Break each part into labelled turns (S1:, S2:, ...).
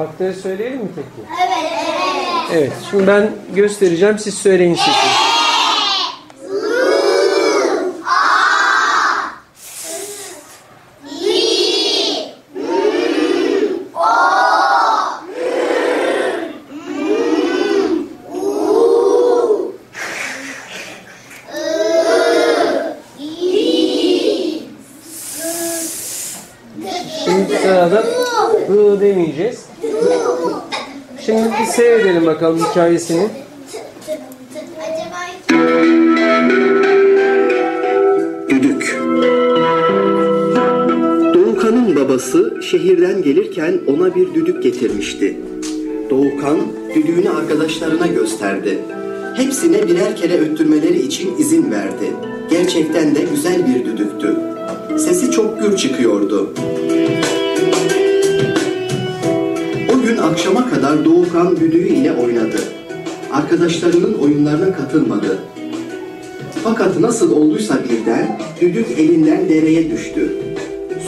S1: Harfleri söyleyelim mi tek tek? Evet. Evet. Şimdi ben göstereceğim. Siz söyleyin sesini. Şimdi sırada hı demeyeceğiz. Şimdi bir seyredelim bakalım hikayesini.
S2: Düdük Doğukan'ın babası şehirden gelirken ona bir düdük getirmişti. Doğukan düdüğünü arkadaşlarına gösterdi. Hepsine birer kere öttürmeleri için izin verdi. Gerçekten de güzel bir düdüktü. Sesi çok gür çıkıyordu. Akşama kadar Doğukan düdüğü ile oynadı. Arkadaşlarının oyunlarına katılmadı. Fakat nasıl olduysa birden düdük elinden dereye düştü.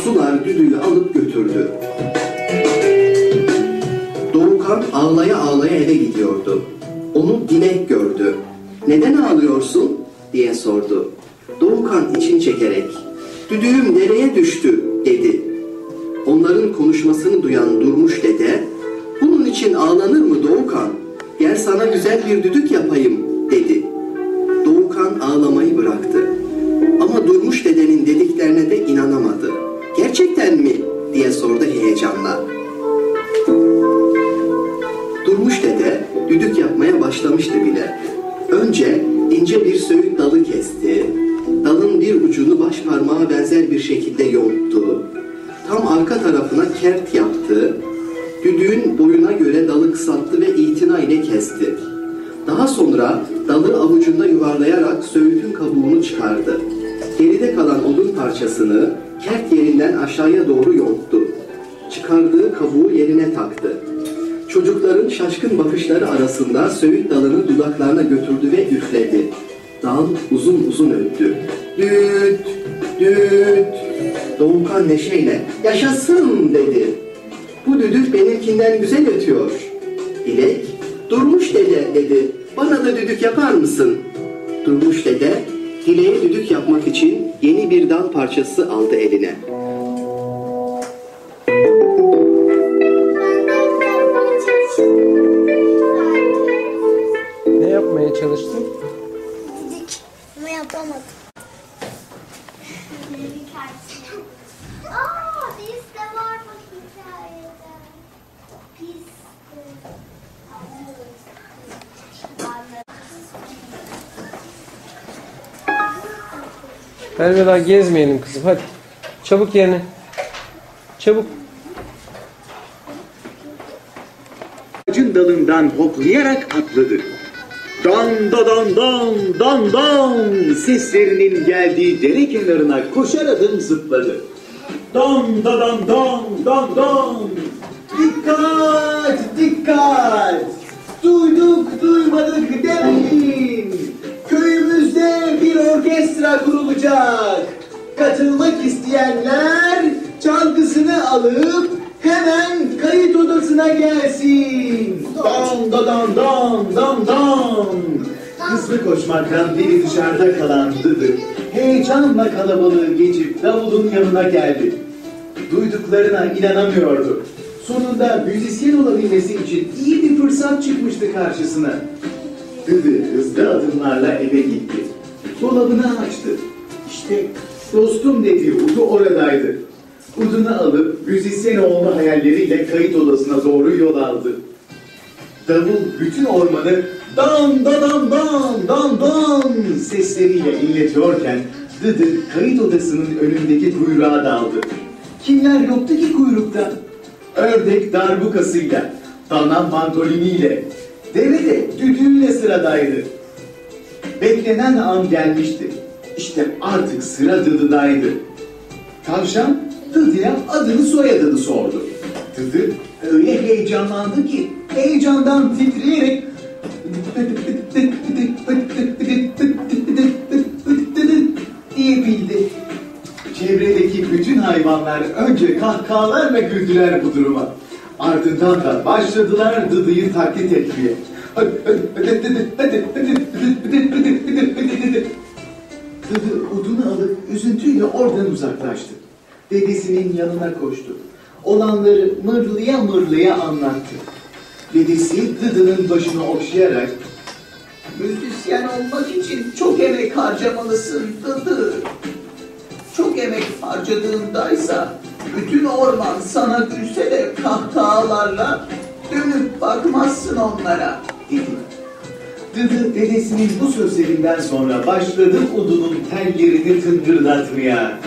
S2: Sular düdüğü alıp götürdü. Doğukan ağlaya ağlaya eve gidiyordu. Onu Dilek gördü. Neden ağlıyorsun diye sordu. Doğukan için çekerek düdüğüm nereye düştü dedi. Onların konuşmasını duyan Durmuş dede için ağlanır mı Doğukan? Gel sana güzel bir düdük yapayım dedi. Doğukan ağlamayı bıraktı. Ama Durmuş dedenin dediklerine de inanamadı. Gerçekten mi? diye sordu heyecanla. Durmuş dede düdük yapmaya başlamıştı bile. Önce ince bir söğüt dalı kesti. Dalın bir ucunu baş parmağa benzer bir şekilde yonttu. Tam arka tarafına kert yaptı. Düdüğün boyuna göre dalı kısalttı ve itina ile kesti. Daha sonra dalı avucunda yuvarlayarak söğütün kabuğunu çıkardı. Geride kalan odun parçasını kert yerinden aşağıya doğru yonttu. Çıkardığı kabuğu yerine taktı. Çocukların şaşkın bakışları arasında söğüt dalını dudaklarına götürdü ve üfledi. Dal uzun uzun öttü. Düt, düt. Doğukan neşeyle yaşasın dedi. Bu düdük benimkinden güzel ötüyor. Dilek, Durmuş dede dedi. Bana da düdük yapar mısın? Durmuş dede, Dileğe düdük yapmak için yeni bir dal parçası aldı eline.
S1: Ne yapmaya çalıştın?
S3: Ama yapamadım. Aa, bizde var bu hikayede. Bizde.
S1: Elveda gezmeyelim kızım hadi. Çabuk yerine. Çabuk.
S4: ağacın dalından hoplayarak atladı. Dan da dan dan dan dan seslerinin geldiği dere kenarına koşar adım zıpladı. Dan da dan dan dan dan Dikkat dikkat Duyduk duymadık demeyin Köyümüzde bir orkestra kurulacak Katılmak isteyenler çalgısını alıp hemen kayıt odasına gelsin. Dan da dan dan dan dan. Hızlı koşmaktan biri dışarıda kalan Dıdı heyecanla kalabalığı geçip davulun yanına geldi. Duyduklarına inanamıyordu. Sonunda müzisyen olabilmesi için iyi bir fırsat çıkmıştı karşısına. Dıdı hızlı adımlarla eve gitti. Dolabını açtı. İşte dostum dediği Udu oradaydı. Udunu alıp müzisyen olma hayalleriyle kayıt odasına doğru yol aldı. Davul bütün ormanı dan da dan dan dan dan sesleriyle inletiyorken Dıdı kayıt odasının önündeki kuyruğa daldı. Kimler yoktu ki kuyrukta? Ördek darbukasıyla, dana mandoliniyle, deve de düdüğüyle sıradaydı. Beklenen an gelmişti. İşte artık sıra Dıdı'daydı. Tavşan Dıdı'ya adını soyadını sordu. Dıdı öyle heyecanlandı ki heyecandan titreyerek diyebildi. Çevredeki bütün hayvanlar önce kahkahalarla güldüler bu duruma. Ardından da başladılar dıdıyı taklit etmeye. Dıdı odunu alıp üzüntüyle oradan uzaklaştı. Dedesinin yanına koştu. Olanları mırlıya mırlıya anlattı. Dedesi Dıdı'nın başını okşayarak
S5: Müzisyen olmak için çok emek harcamalısın Dıdı çok emek harcadığındaysa bütün orman sana gülse de kahkahalarla dönüp bakmazsın onlara dedi.
S4: Dıdı dedesinin bu sözlerinden sonra başladı odunun tellerini tıngırdatmaya.